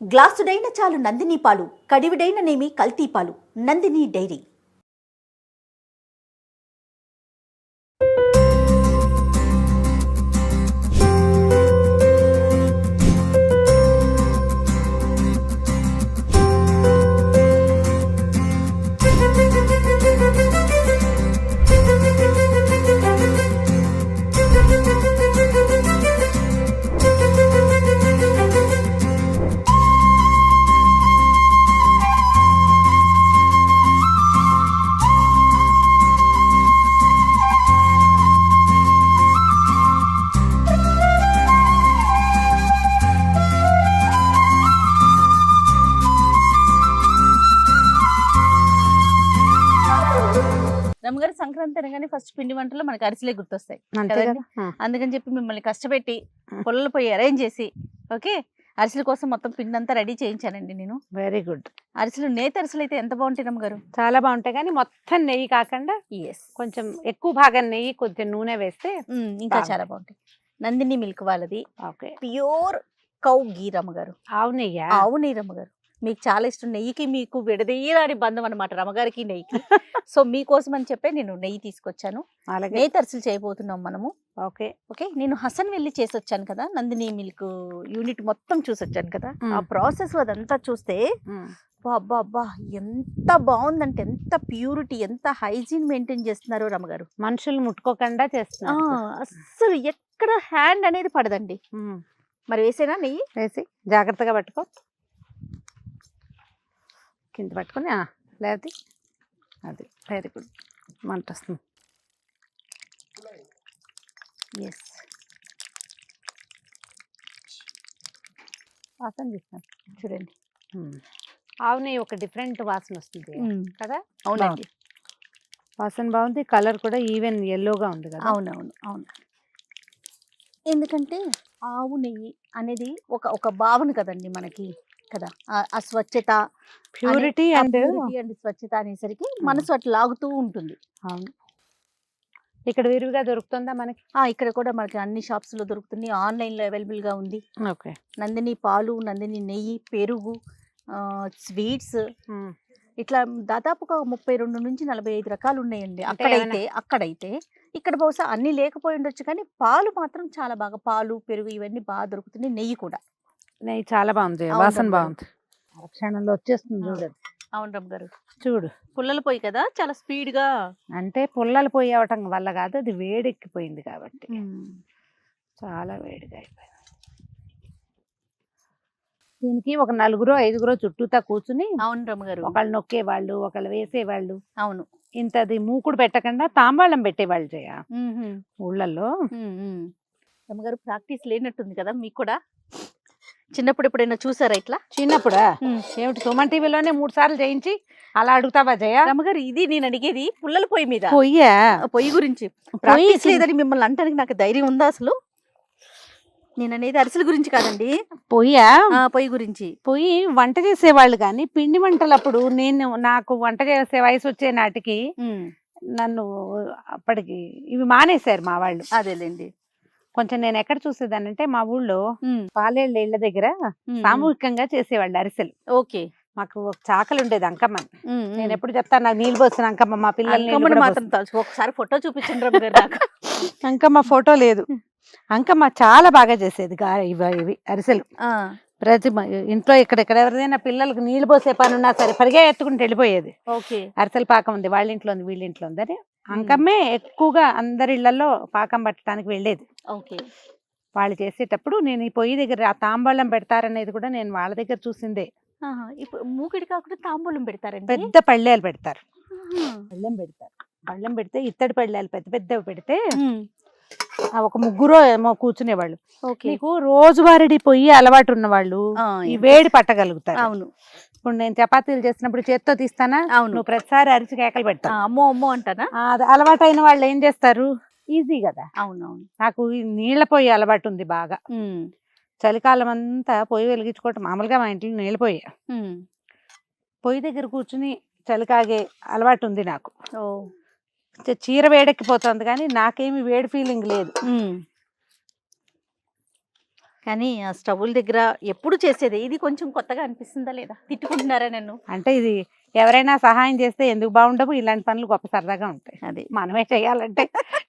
గ్లాసుడైన చాలు నందిని పాలు కడివిడైన నేమి కల్తీపాలు నందిని డైరీ. రమ్మగారు సంక్రాంతి అనగానే ఫస్ట్ పిండి వంటలు మనకి అరిసెలే గుర్తొస్తాయి. కదండి? అందుకని చెప్పి మిమ్మల్ని కష్టపెట్టి. పొలాలు పోయి అరేంజ్ చేసి ఓకే? అరిసెల కోసం మొత్తం పిండి అంతా రెడీ చేయించానండి నేను. Very good. అరిసెలు నేత అరిసెలు అయితే ఎంత బాగుంటాయి రమ్మగారు చాలా బాగుంటాయి కానీ మొత్తం నెయ్యి కాకుండా ఎస్ కొంచెం ఎక్కువ భాగం నెయ్యి కొంచెం నూనె వేస్తే ఇంకా. చాలా. బాగుంటాయి. నందిని మిల్క్ వాళ్ళది. ఓకే. ప్యూర్ కౌ గీ రమ్మగారు ఆవు నెయ్యి? ఆవు నెయ్యి రమ్మగారు మీకు చాలా ఇష్టం నెయ్యికి మీకు విడదీయరాని బంధం అనమాట రమ్మగారికి నెయ్యికి. సో మీకోసం అని చెప్పే నేను నెయ్యి తీసుకొచ్చాను. అలాగే. నేత అరిసెలు చేయబోతున్నాం మనము. ఓకే. ఓకే? నేను హసన్ వెళ్ళి చేసి వచ్చాను కదా నందిని మిల్క్ యూనిట్ మొత్తం చూసి వచ్చాను కదా ఆ. ప్రాసెస్ అదంతా చూస్తే అబ్బా, అబ్బా ఎంత బాగుందంటే ఎంత ప్యూరిటీ ఎంత హైజీన్ మెయింటైన్ చేస్తున్నారు రమ్మగారు మనుషులు ముట్టుకోకుండా చేస్తున్నారు. అస్సలు ఎక్కడ హ్యాండ్ అనేది పడదండి. మరి వేసేనా నెయ్యి? వేసి జాగ్రత్తగా పట్టుకో. కింద పట్టుకొని లేది అది వెరీ గుడ్ మంట వస్తుంది. ఎస్ వాసన చూస్తాను చూడండి. ఆవు నెయ్యి ఒక డిఫరెంట్ వాసన వస్తుంది కదా? అవునండి. వాసన బాగుంది కలర్ కూడా ఈవెన్ ఎల్లోగా ఉంది కదా? అవునవును అవును. ఎందుకంటే ఆవు నెయ్యి అనేది ఒక ఒక భావన కదండి మనకి. కదా! ఆ- స్వచ్ఛత ప్యూరిటీ అండ్ అండ్ స్వచ్ఛత అనేసరికి మనసు అట్లా లాగుతూ ఉంటుంది. అవును. ఇక్కడ విరివిగా దొరుకుతుందా మనకి? ఇక్కడ కూడా మనకి అన్ని షాప్స్లో దొరుకుతుంది ఆన్లైన్లో అవైలబుల్గా ఉంది. ఓకే. నందిని పాలు నందిని నెయ్యి పెరుగు స్వీట్స్ ఇట్లా దాదాపు ఒక ముప్పై రెండు నుంచి నలభై ఐదు రకాలు ఉన్నాయండి అక్కడైతే అక్కడైతే ఇక్కడ బహుశా అన్ని లేకపోయి ఉండొచ్చు కానీ పాలు మాత్రం చాలా బాగా. పాలు పెరుగు ఇవన్నీ బాగా దొరుకుతున్నాయి. నెయ్యి కూడా. నెయ్యి చాలా బాగుంది. వాసన. బాగుంది. క్షణంలో వచ్చేస్తుంది చూడు. అవును రమ్మ గారు చూడు. పుల్లలు పోయి కదా చాలా స్పీడ్గా అంటే పుల్లలు పోయి అవటం వల్ల కాదు అది వేడెక్కిపోయింది కాబట్టి. చాలా వేడిగా అయిపోయింది. దీనికి ఒక నలుగురు ఐదుగురు చుట్టూతా కూర్చుని అవును రమ్మ గారు ఒకళ్ళు నొక్కేవాళ్ళు ఒకళ్ళు వేసేవాళ్ళు. అవును. ఇంతది మూకుడు పెట్టకుండా తాంబాళం పెట్టేవాళ్ళు చేయ మ్మ్హ్మ్. ఊళ్ళల్లో. మ్మ్, మ్మ్. రమ్మ గారు ప్రాక్టీస్ లేనట్టుంది కదా మీకు కూడా? చిన్నప్పుడు ఎప్పుడైనా చూసారా ఇట్లా? చిన్నప్పుడా. ఏమిటి సుమన్ టీవీలోనే మూడు సార్లు చేయించి అలా అడుగుతావా జయ? రమ్మగారు ఇది నేను అడిగేది పుల్లల పొయ్యి మీద. పొయ్యా? పొయ్యి గురించి. ప్రాక్టీస్ లేదని మిమ్మల్ని అంటానికి నాకు ధైర్యం ఉందా అసలు? నేను అనేది అరిసెల గురించి కాదండి. పొయ్యా? పొయ్యి గురించి. పొయ్యి వంట చేసేవాళ్ళు కానీ పిండి వంటలప్పుడు నేను నాకు వంట చేసే వయసు వచ్చే నాటికి నన్ను అప్పటికి ఇవి మానేశారు మా వాళ్ళు. అదేలేండి. కొంచెం నేను ఎక్కడ చూసేదానంటే మా ఊళ్ళో పాలేళ్ళ ఇళ్ళ దగ్గర సామూహికంగా చేసేవాళ్ళు అరిసెలు. ఓకే. మాకు ఒక చాకలి ఉండేది అంకమ్మ. నేను. ఎప్పుడు చెప్తాను నాకు నీళ్ళు పోసిన అంకమ్మ మా పిల్లల్ని మాత్రం ఒకసారి ఫోటో చూపించండి నాకు. అంకమ్మ ఫోటో లేదు. అంకమ్మ చాలా బాగా చేసేది గా ఇవి అరిసెలు. ప్రతి ఇంట్లో ఇక్కడ ఎవరిదైనా పిల్లలకు నీళ్ళు పోసే పని ఉన్నా సరే పరిగా ఎత్తుకుంటూ వెళ్ళిపోయేది. ఓకే. అరిసెల పాకం ఉంది వాళ్ళ ఇంట్లో ఉంది వీళ్ళ ఇంట్లో ఉంది అని అంకమ్మే ఎక్కువగా అందరి ఇళ్ళలో పాకం పట్టడానికి వెళ్ళేది. ఓకే. వాళ్ళు చేసేటప్పుడు నేను ఈ పొయ్యి దగ్గర ఆ తాంబళ్ళం పెడతారనేది కూడా నేను వాళ్ళ దగ్గర చూసిందే. ఇప్పుడు మూకిడి కాకుండా తాంబూలం పెడతారండి? పెద్ద పళ్ళేలు పెడతారు. పళ్ళెం పెడతారు. పళ్ళెం పెడితే ఇత్తడి పళ్ళేలు పెద్ద పెద్దవి పెడితే ఒక ముగ్గురు ఏమో కూర్చునేవాళ్ళు. నీకు రోజువారీ పొయ్యి అలవాటు ఉన్న వాళ్ళు ఆ, ఈ వేడి పట్టగలుగుతారు. అవును. ఇప్పుడు నేను చపాతీలు చేసినప్పుడు చేత్తో తీస్తానా? అవును. నువ్వు ప్రతిసారి అరిచి కేకలు ఆ, పెడతావు అమ్మో అమ్మో అంటానా? అది అలవాటైన వాళ్ళు ఏం చేస్తారు? ఈజీ కదా. అవునవును. నాకు నీళ్ళ పొయ్యి అలవాటు ఉంది బాగా. చలికాలం అంతా పొయ్యి వెలిగించుకోవటం మామూలుగా మా ఇంట్లో నీళ్ళ పొయ్యి. పొయ్యి దగ్గర కూర్చుని చలికాగే అలవాటు ఉంది నాకు. చీర వేడెక్కిపోతుంది కానీ నాకేమి వేడి ఫీలింగ్ లేదు. కానీ ఆ స్టవ్ల దగ్గర ఎప్పుడు చేసేది? ఇది కొంచెం కొత్తగా అనిపిస్తుందా లేదా? తిట్టుకుంటున్నారా నన్ను? అంటే ఇది ఎవరైనా సహాయం చేస్తే ఎందుకు బాగుండవు? ఇలాంటి పనులు గొప్ప సరదాగా ఉంటాయి. అది. మనమే చేయాలంటే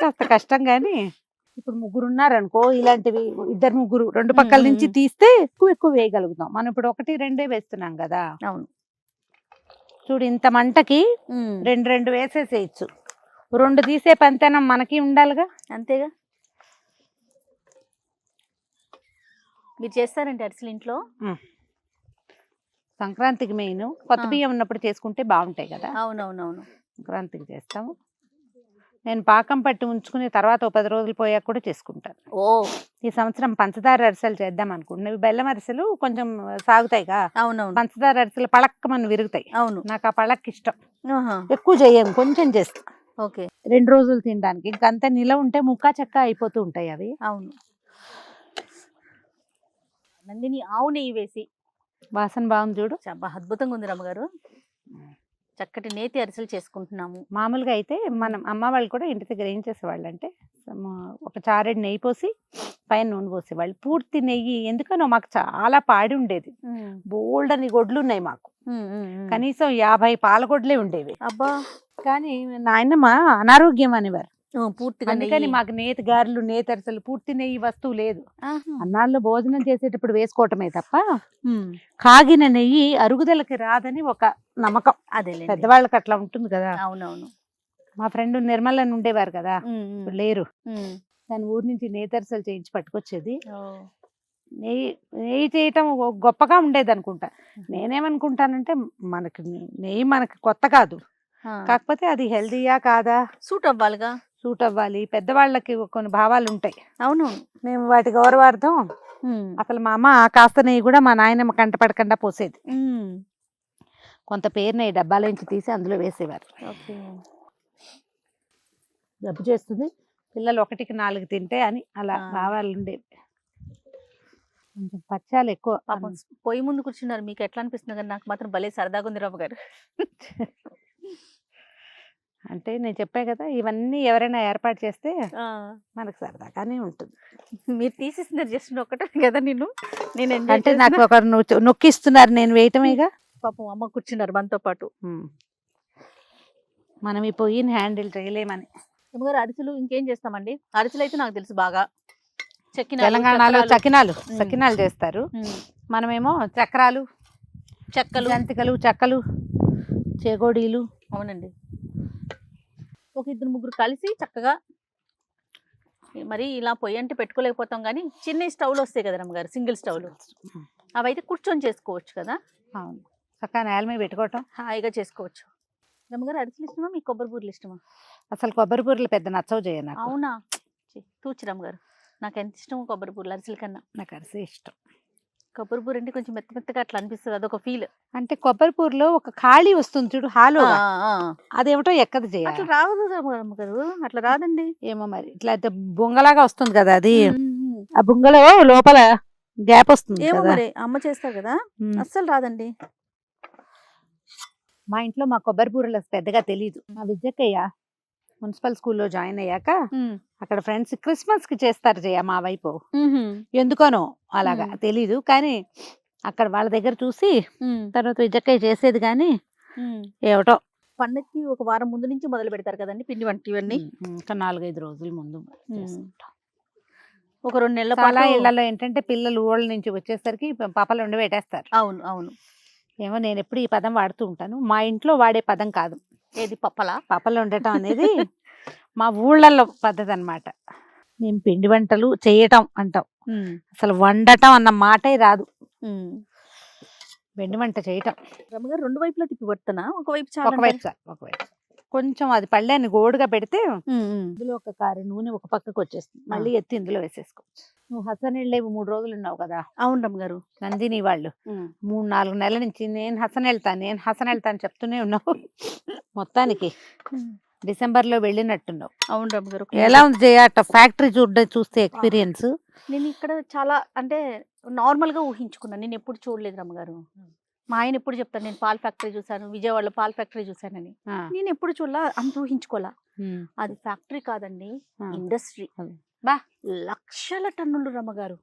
కాస్త కష్టం కానీ ఇప్పుడు ముగ్గురు ఉన్నారనుకో ఇలాంటివి ఇద్దరు ముగ్గురు రెండు పక్కల నుంచి. తీస్తే ఎక్కువ ఎక్కువ వేయగలుగుతాం. మనం ఇప్పుడు ఒకటి రెండే వేస్తున్నాం కదా. అవును. చూడు ఇంత మంటకి రెండు రెండు వేసేసేయచ్చు. రెండు తీసే పంతనం మనకి ఉండాలిగా. అంతేగా? మీరు చేస్తారండి అరిసెలు ఇంట్లో? సంక్రాంతికి మెయిన్. కొత్త. బియ్యం ఉన్నప్పుడు చేసుకుంటే బాగుంటాయి కదా. అవునవునవును. సంక్రాంతికి చేస్తాము. నేను పాకం పట్టి ఉంచుకుని తర్వాత ఒక పది రోజులు పోయాక కూడా చేసుకుంటాను. ఓ. ఈ సంవత్సరం పంచదార అరిసెలు చేద్దాం అనుకుంటున్నాను ఇవి బెల్లం అరిసెలు కొంచెం సాగుతాయిగా అవునవును. పంచదార అరిసెలు పళక్కమని విరుగుతాయి. అవును. నాకు ఆ పళక్ ఇష్టం. ఎక్కువ చేయను కొంచెం చేస్తా. ఓకే. రెండు రోజులు తినడానికి. ఇంకంతా నిల ఉంటే ముక్కా చెక్క అయిపోతూ ఉంటాయి అవి. అవును. నందిని ఆవు నెయ్యి వేసి వాసన బాగుంది చూడు. చాలా అద్భుతంగా ఉంది రమ్మగారు. చక్కటి నేతి అరిసెలు చేసుకుంటున్నాము. మామూలుగా అయితే మనం అమ్మ వాళ్ళు కూడా ఇంటి దగ్గర ఏం చేసేవాళ్ళు అంటే ఒక చారెడు నెయ్యి పోసి పైన నూనె పోసేవాళ్ళు. పూర్తి నెయ్యి ఎందుకనో మాకు చాలా పాడి ఉండేది. బోల్డ్ అని గొడ్లు ఉన్నాయి మాకు. కనీసం యాభై పాలగొడ్లే ఉండేవి. అబ్బా! కానీ నాయనమ్మ అనారోగ్యం అనేవారు. పూర్తిగా అందుకని. మాకు నేతి గారెలు నేతి అరిసెలు పూర్తి నెయ్యి వస్తువు లేదు. అన్నాల్లో భోజనం చేసేటప్పుడు వేసుకోవటమే తప్ప కాగిన నెయ్యి అరుగుదలకి రాదని ఒక నమ్మకం. అదేలేండి. పెద్దవాళ్ళకి అట్లా ఉంటుంది కదా. అవునవును. మా ఫ్రెండ్ నిర్మల్ ఉండేవారు కదా. లేరు. దాని ఊరి నుంచి నేతరసలు చేయించి పట్టుకొచ్చేది. నెయ్యి నెయ్యి చేయటం గొప్పగా ఉండేది అనుకుంటా నేనేమనుకుంటానంటే మనకి నెయ్యి మనకి కొత్త కాదు. కాకపోతే అది హెల్దీయా కాదా? సూట్ అవ్వాలిగా సూట్ అవ్వాలి పెద్దవాళ్ళకి కొన్ని భావాలు ఉంటాయి అవునవును మేము వాటి గౌరవార్థం అసలు మా అమ్మ కాస్త నెయ్యి కూడా మా నాయనమ్మ కంటపడకుండా పోసేది. ఉమ్, కొంత పేరు నెయ్యి డబ్బాలోంచి తీసి అందులో వేసేవారు. జబ్బు చేస్తుంది. పిల్లలు ఒకటికి నాలుగు తింటే అని అలా. భావాలు ఉండేవి కొంచెం పచ్చాలు ఎక్కువ పొయ్యి ముందు కూర్చున్నారు. మీకు ఎట్లా అనిపిస్తుంది కానీ నాకు మాత్రం భలే సరదాగా ఉంది రావు గారు అంటే నేను చెప్పా కదా ఇవన్నీ ఎవరైనా ఏర్పాటు చేస్తే మనకు సరదాగానే ఉంటుంది. మీరు తీసేసినారు జస్ట్ ఒకటే కదా నేను నేను అంటే నాకు. ఒకరు నొక్కిస్తున్నారు నేను వేయటమేగా పాపం అమ్మ కూర్చున్నారు మనతో పాటు. మనం ఈ పొయ్యిని హ్యాండిల్ చేయలేమని. అమ్మగారు అరిసెలు ఇంకేం చేస్తామండి? అరిసెలు అయితే నాకు తెలుసు బాగా. చక్కినాలు, తెలంగాణలో చకినాలు. చకినాలు చేస్తారు. మనమేమో చక్రాలు చెక్కలు. జంతికలు చెక్కలు చేగోడీలు. అవునండి. ఒక ఇద్దరు ముగ్గురు కలిసి చక్కగా మరి ఇలా పొయ్యి అంటే పెట్టుకోలేకపోతాం కానీ చిన్న స్టవ్లు వస్తాయి కదా రమ్మగారు సింగిల్ స్టవ్లు. అవి అయితే కూర్చొని చేసుకోవచ్చు కదా? అవును. చక్కగా నేల మీద పెట్టుకోవటం. హాయిగా చేసుకోవచ్చు. రమ్మగారు అరిసెలు ఇష్టమా? మీకు కొబ్బరి బూరెలు ఇష్టమా? అసలు కొబ్బరి బూరెలు పెద్ద నచ్చవు చేయ నాకు. అవునా? ఛీ, తూచి రమ్మగారు. నాకు ఎంత ఇష్టమో కొబ్బరి బూరెలు అరిసెల కన్నా. నాకు అరిసే ఇష్టం. కొబ్బరి బూర అంటే కొంచెం మెత్త మెత్తగా అట్లా అనిపిస్తుంది. అదొక ఫీల్. అంటే కొబ్బరి పూరలో ఒక ఖాళీ వస్తుంది చూడు హాలో అదేమిటో ఎక్కదు అట్లా రాదు రమ్మగారు అట్లా రాదండి. ఏమో మరి. ఇట్లా అయితే బొంగలాగా వస్తుంది కదా అది. ఆ బొంగలో లోపల గ్యాప్ వస్తుంది ఏమో కదా. మరి. అమ్మ చేస్తారు కదా. ఉమ్. అస్సలు రాదండి. మా ఇంట్లో మా కొబ్బరి బూరెలు అసలు పెద్దగా తెలియదు మా విద్యకయ్య మున్సిపల్ స్కూల్లో జాయిన్ అయ్యాక అక్కడ ఫ్రెండ్స్ క్రిస్మస్కి చేస్తారు జయ మా వైపు. ఎందుకనో అలాగా. తెలీదు కానీ అక్కడ వాళ్ళ దగ్గర చూసి తర్వాత విద్యకయ్య చేసేది కానీ. ఏమిటో. పండక్కి ఒక వారం ముందు నుంచి మొదలు పెడతారు కదండి పిండి వంట ఇవన్నీ ఇంకా నాలుగైదు రోజుల ముందు. ఒక రెండు నెలల పాటు ఇళ్ళలో ఏంటంటే పిల్లలు ఊళ్ళ నుంచి వచ్చేసరికి పాపలు ఉండి పెట్టేస్తారు. అవును అవును. ఏమో నేను ఎప్పుడు ఈ పదం వాడుతూ ఉంటాను. మా ఇంట్లో వాడే పదం కాదు. ఏది పప్పలా? పాపలు ఉండటం అనేది మా ఊళ్ళల్లో పద్ధతి అన్నమాట మేము పిండి వంటలు చేయటం అంటాం. అసలు వండటం అన్న మాటే రాదు. పిండి వంట చేయటం. రమ్మగారు రెండు వైపులా తిప్పి పడుతున్నా? ఒకవైపు చాలా ఒకవైపు చాలు. ఒకవైపు. కొంచెం అది పళ్ళని గోడుగా పెడితే ఇందులో ఒక కారు నూనె ఒక పక్కకు వచ్చేస్తుంది మళ్ళీ ఎత్తి ఇందులో వేసేసుకోవచ్చు. నువ్వు హసన్ వెళ్ళేవి మూడు రోజులు ఉన్నావు కదా. అవును రమ్మగారు. నందిని వాళ్ళు. మూడు నాలుగు నెలల నుంచి నేను హసన్ వెళ్తాను నేను హసన్ వెళ్తాను చెప్తూనే ఉన్నావు. మొత్తానికి డిసెంబర్లో వెళ్ళినట్టున్నావు. అవును రమ్మగారు. ఎలా ఉంది జయ అట్ట ఫ్యాక్టరీ చూడ చూస్తే ఎక్స్పీరియన్స్? నేను ఇక్కడ చాలా అంటే నార్మల్గా ఊహించుకున్నాను నేను ఎప్పుడు చూడలేదు రమ్మగారు. మా ఆయన ఎప్పుడు చెప్తాను నేను పాల్ ఫ్యాక్టరీ చూసాను విజయవాడలో పాల్ ఫ్యాక్టరీ చూసానని నేను ఎప్పుడు చూడలా అంత ఊహించుకోలా అది ఫ్యాక్టరీ కాదండి. ఇండస్ట్రీ. బా. లక్షల టన్నులు రమ్మగారు.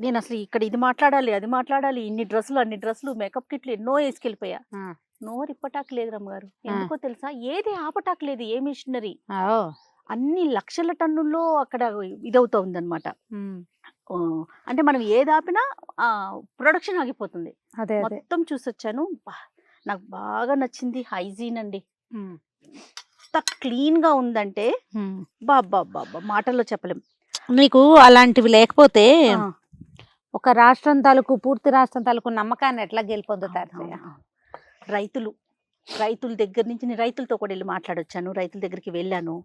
నేను అసలు ఇక్కడ ఇది మాట్లాడాలి అది మాట్లాడాలి ఇన్ని డ్రెస్సులు అన్ని డ్రెస్సులు మేకప్ కిట్లు ఎన్నో వేసుకెళ్ళిపోయా. నోరు ఇప్పటాకు లేదు రమ్మగారు. ఎందుకో తెలుసా? ఏది ఆపటాకు లేదు ఏ మిషనరీ. అన్ని లక్షల టన్నుల్లో అక్కడ ఇదవుతోంది అనమాట ఉమ్, అంటే మనం ఏది ఆపినా ప్రొడక్షన్ ఆగిపోతుంది. మొత్తం చూసొచ్చాను. నాకు బాగా నచ్చింది హైజీన్ అండి. ఎంత క్లీన్గా ఉందంటే. బాబా బాబా మాటల్లో చెప్పలేం. నీకు అలాంటివి లేకపోతే ఒక రాష్ట్రం తాలూకు పూర్తి రాష్ట్రం తాలూకు నమ్మకాన్ని ఎట్లా గెలుపొందుతారు. రైతులు రైతుల దగ్గర నుంచి నేను రైతులతో కూడా వెళ్ళి మాట్లాడొచ్చాను. రైతుల దగ్గరికి వెళ్ళాను.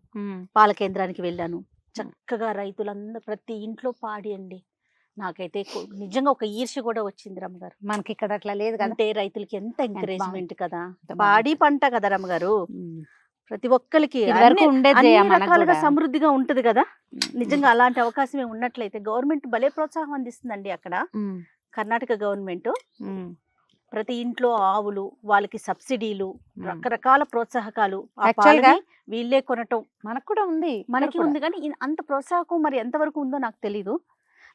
పాల కేంద్రానికి వెళ్ళాను. చక్కగా రైతులందరూ ప్రతి ఇంట్లో పాడి అండి నాకైతే నిజంగా ఒక ఈర్ష్య కూడా వచ్చింది రమ్మగారు. మనకి ఇక్కడ అట్లా లేదు కదా. అంటే రైతులకి ఎంత ఎంకరేజ్మెంట్ కదా. పాడి పంట కదా రమ్మగారు. ప్రతి ఒక్కరికి రకాలుగా. సమృద్ధిగా ఉంటది కదా. నిజంగా అలాంటి అవకాశమే ఉన్నట్లయితే గవర్నమెంట్ భలే ప్రోత్సాహం అందిస్తుందండి అక్కడ కర్ణాటక గవర్నమెంట్ ప్రతి ఇంట్లో ఆవులు వాళ్ళకి సబ్సిడీలు. రకరకాల ప్రోత్సాహకాలు వీళ్ళే కొనటం మనకు కూడా ఉంది మనకి. ఉంది కానీ అంత ప్రోత్సాహకం మరి ఎంతవరకు ఉందో నాకు తెలీదు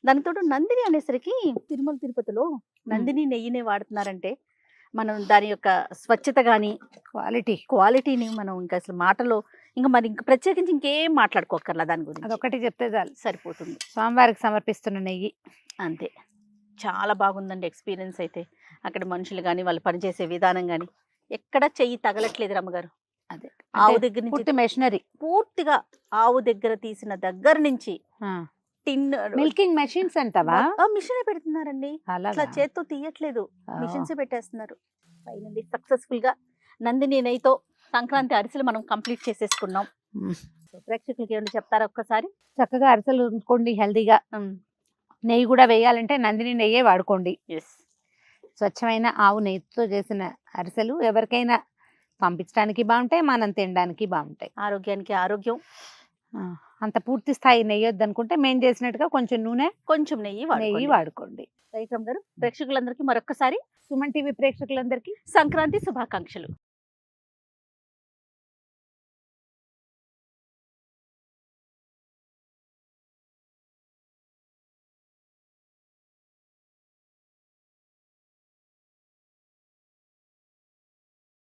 దానితో నందిని అనేసరికి తిరుమల తిరుపతిలో నందిని నెయ్యినే వాడుతున్నారంటే మనం దాని యొక్క స్వచ్ఛత గాని క్వాలిటీ. క్వాలిటీని మనం ఇంకా అసలు మాటలో ఇంకా మరి ఇంకా ప్రత్యేకించి ఇంకేం మాట్లాడుకోకర్లా దాని గురించి? అదొకటి చెప్తే చాలు. సరిపోతుంది. స్వామివారికి సమర్పిస్తున్న నెయ్యి. అంతే. చాలా బాగుందండి ఎక్స్పీరియన్స్ అయితే. అక్కడ మనుషులు కానీ వాళ్ళు పనిచేసే విధానం కానీ ఎక్కడ చెయ్యి తగలట్లేదు రమ్మగారు. అదే. ఆవు దగ్గర నుంచి పూర్తి మెషినరీ. పూర్తిగా ఆవు దగ్గర తీసిన దగ్గర నుంచి టిన్ మిల్కింగ్ మెషిన్స్ అంటావా? మిషన్ పెడుతున్నారండి. అలాగా? చేత్తో తీయట్లేదు. మిషన్స్ పెట్టేస్తున్నారు. ఫైనల్లీ సక్సెస్ఫుల్గా నందిని నెయ్యితో సంక్రాంతి అరిసెలు మనం కంప్లీట్ చేసేసుకున్నాం. ప్రేక్షకులకి ఏమైనా చెప్తారా ఒక్కసారి? చక్కగా అరిసెలు ఉంచుకోండి హెల్దీగా. నెయ్యి కూడా వేయాలంటే నందిని నెయ్యే వాడుకోండి. స్వచ్ఛమైన ఆవు నెయ్యితో చేసిన అరిసెలు ఎవరికైనా పంపించడానికి బాగుంటాయి మనం తినడానికి బాగుంటాయి. ఆరోగ్యానికి ఆరోగ్యం. అంత పూర్తి స్థాయి నెయ్యి వద్దనుకుంటే మేము చేసినట్టుగా కొంచెం నూనె కొంచెం నెయ్యి నెయ్యి వాడుకోండి. రైతమ్ గారు ప్రేక్షకులందరికీ మరొకసారి సుమన్ టీవీ ప్రేక్షకులందరికీ సంక్రాంతి శుభాకాంక్షలు.